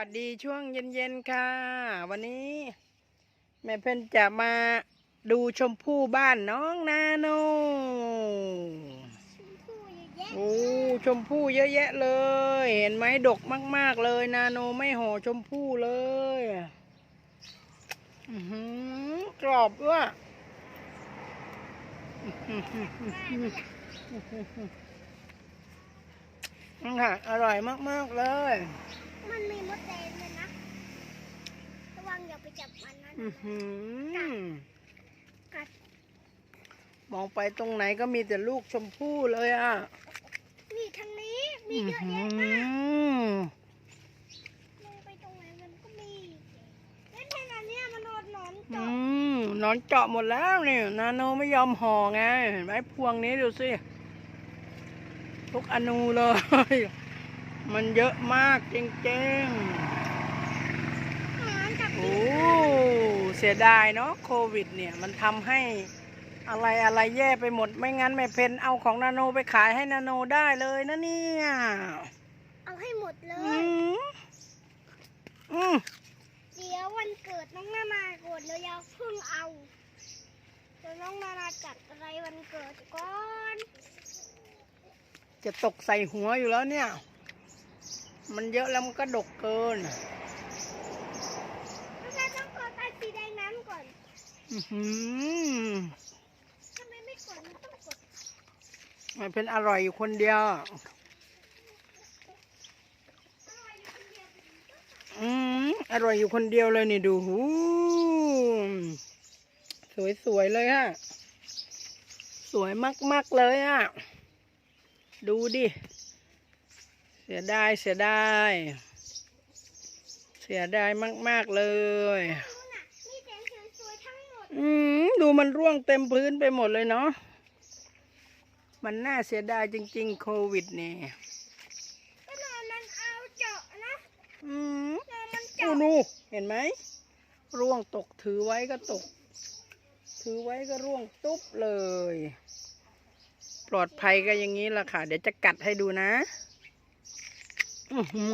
วัสดีช่วงเย็นๆค่ะ วันนี้ แม่เพิ่นจะมาดูชมพู่บ้านน้องนาโนโอ้ชมพู่เยอะแยะเลย เห็นไหมดกมาก ๆ เลย นาโนไม่ห่อชมพู่เลยอื้อหือกรอบด้วยอื้อหืออืมค่ะอร่อยมาก ๆ เลย มันมีมดแดงเลยนะ ระวังอย่าไปจับมันนะอื้อหือกัดมองไปตรงไหนก็มีแต่ลูกชมพู่เลยอะมีทางนี้ มีเยอะอื้แยะอมากหือมองไปตรงไหนมันก็มีเล่นแค่นั้นเนี่ยมันโดนหนอนอืเจาะมหนอนเจาะหมดแล้วนี่นาโนไม่ยอมห่อไงเห็นไหมพวงนี้ดูสิทุกอนูเลย มันเยอะมากจริงหนอนจับๆโอ้เสียดายเนาะโควิดเนี่ย มันทำให้อะไรอะไรแย่ไปหมด ไม่งั้นแม่เพนเอาของนาโนไปขายให้นาโนได้เลยนะเนี่ย เอาให้หมดเลอืยมอืมเดี๋ยววันเกิดน้องนานาก่อนเราอย่าเพิ่งเอาเดี๋ยวน้องนานาจัดอะไรวันเกิดก่อน จะตกใส่หัวอยู่แล้วเนี่ย มันเยอะแล้วมันก็ดกเกินน้องนาต้องกดตาสีแดงนั้นก่อนอื้อหือทำไมไม่กดมันต้องกดมันเป็นอร่อยอยู่คนเดียวอร่อยอยู่คนเดียว อืมอร่อยอยู่คนเดียวเลยนี่ดูหูสวยๆเลยฮะ สวยมากๆเลยอะ ดูดิ เสียดายเสียดายเสียดายมาก ๆ เลยนู่นน่ะมีแสงสวยๆทั้งหมดอืมดูมันร่วงเต็มพื้นไปหมดเลยเนาะมันน่าเสียดายจริง ๆ โควิดนี่ก็นอนมันเอาเจาะนะอืมนอนมันดูเจาะนูเห็นไหม ร่วงตกถือไว้ก็ตก ถือไว้ก็ร่วงตุ๊บเลย ปลอดภัยก็อย่างนี้ละค่ะ เดี๋ยวจะกัดให้ดูนะ อือหื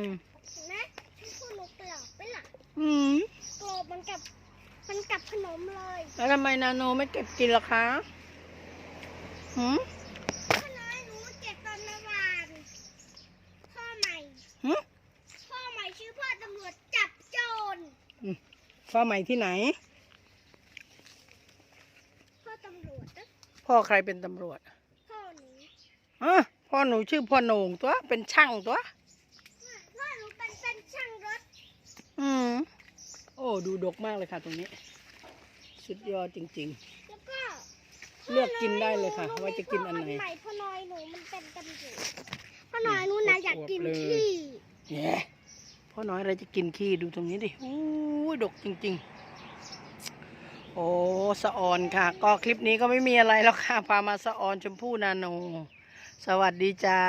อเห็นพูดหนูเปล่าไปหลักอืมโกรธมันกับ มันกับขนมเลยแล้วทำไมนาโนไม่เก็บกินล่ะคะหืมพ่อน้อยหนูเจ็บตอนเมื่อวานพ่อใหม่หืมพ่อใหม่ชื่อพ่อตำรวจจับโจรฟ้าใหม่ที่ไหน พ่อตำรวจนะพ่อใครเป็นตำรวจพ่อหนูอะ พ่อหนูชื่อพ่อโหน่งตัว เป็นช่างตัว พ่อหนูเป็นเป็นช่างรถ อืม โอ้ ดูดกมากเลยค่ะ ตรงนี้ สุดยอดจริง แล้วก็เลือกกินได้เลยค่ะพ่อว่าจะกินอันไหนพ่ใม่พ่อน้อยหนูมันเป็นตำรวจพ่อน้อยหนูนะอวบๆอยากกินเลย ขี้ๆแย่พ่อน้อยอะไรจะกินขี้ดูตรงนี้ดิอู้ยดกจริง ๆ โอ้สะออนค่ะ ก็คลิปนี้ก็ไม่มีอะไรแล้วค่ะ พามาสะออนชมพู่นาโน สวัสดีจ้า